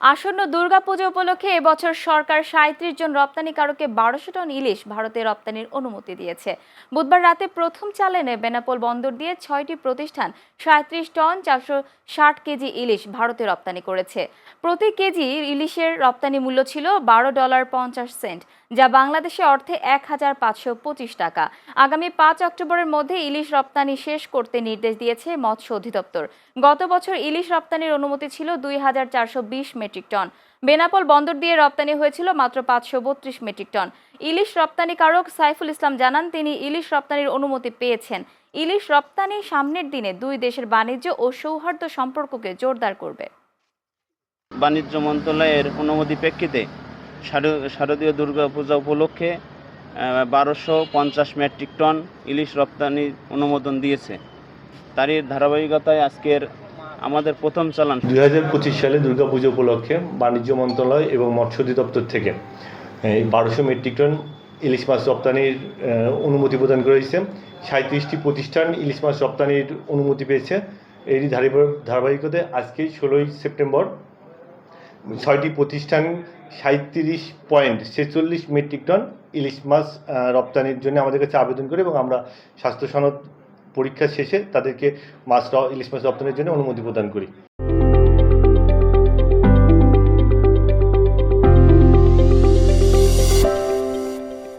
আসন্ন দুর্গাপূজা উপলক্ষে এবছর সরকার সাঁত্রিশ জন রপ্তানিকারকে বারোশো টন ইলিশ ভারতে রপ্তানির অনুমতি দিয়েছে। বুধবার রাতে প্রথম চালানে বেনাপোল বন্দর দিয়ে ছয়টি প্রতিষ্ঠান সাঁত্রিশ টন চারশো ষাট কেজি ইলিশ ভারতে রপ্তানি করেছে। প্রতি কেজি ইলিশের রপ্তানি মূল্য ছিল বারো ডলার পঞ্চাশ সেন্ট, যা বাংলাদেশে অর্থে এক হাজার পাঁচশো পঁচিশ টাকা। আগামী পাঁচ অক্টোবরের মধ্যে ইলিশ রপ্তানি শেষ করতে নির্দেশ দিয়েছে মৎস্য অধিদপ্তর। গত বছর ইলিশ রপ্তানির অনুমতি ছিল দুই হাজার চারশো বিশ টন। বেনাপোল বন্দর দিয়ে রপ্তানি হয়েছিল মাত্র পাঁচশো বত্রিশ মেট্রিক টন। ইলিশ রপ্তানিকারক সাইফুল ইসলাম জানান, তিনি ইলিশ রপ্তানির অনুমতি পেয়েছেন। ইলিশ রপ্তানি সামনের দিনে দুই দেশের বাণিজ্য ও সৌহার্দ্য সম্পর্ককে জোরদার করবে। বাণিজ্য মন্ত্রণালয়ের অনুমতি প্রেক্ষিতে শারদীয় দুর্গা পূজা উপলক্ষে বারোশো পঞ্চাশ মেট্রিক টন ইলিশ রপ্তানির অনুমোদন দিয়েছে। তারই ধারাবাহিকতায় আজকের আমাদের প্রথম চালান। দুই হাজার পঁচিশ সালে দুর্গাপুজো উপলক্ষে বাণিজ্য মন্ত্রণালয় এবং মৎস্য অধিদপ্তর থেকে, এই বারোশো মেট্রিক টন ইলিশ মাছ রপ্তানির অনুমতি প্রদান করেছে। সাঁত্রিশটি প্রতিষ্ঠান ইলিশ মাছ রপ্তানির অনুমতি পেয়েছে। এরই ধারাবাহিক- ধারাবাহিকতায় আজকে ষোলোই সেপ্টেম্বর, ছয়টি প্রতিষ্ঠান সাঁত্রিশ পয়েন্ট ছেচল্লিশ মেট্রিক টন ইলিশ মাছ রপ্তানির জন্য আমাদের কাছে আবেদন করে এবং আমরা স্বাস্থ্য সনদ পরীক্ষা শেষে তাদেরকে মাছ ইলিশ মাছ রপ্তানির জন্য অনুমতি প্রদান করি।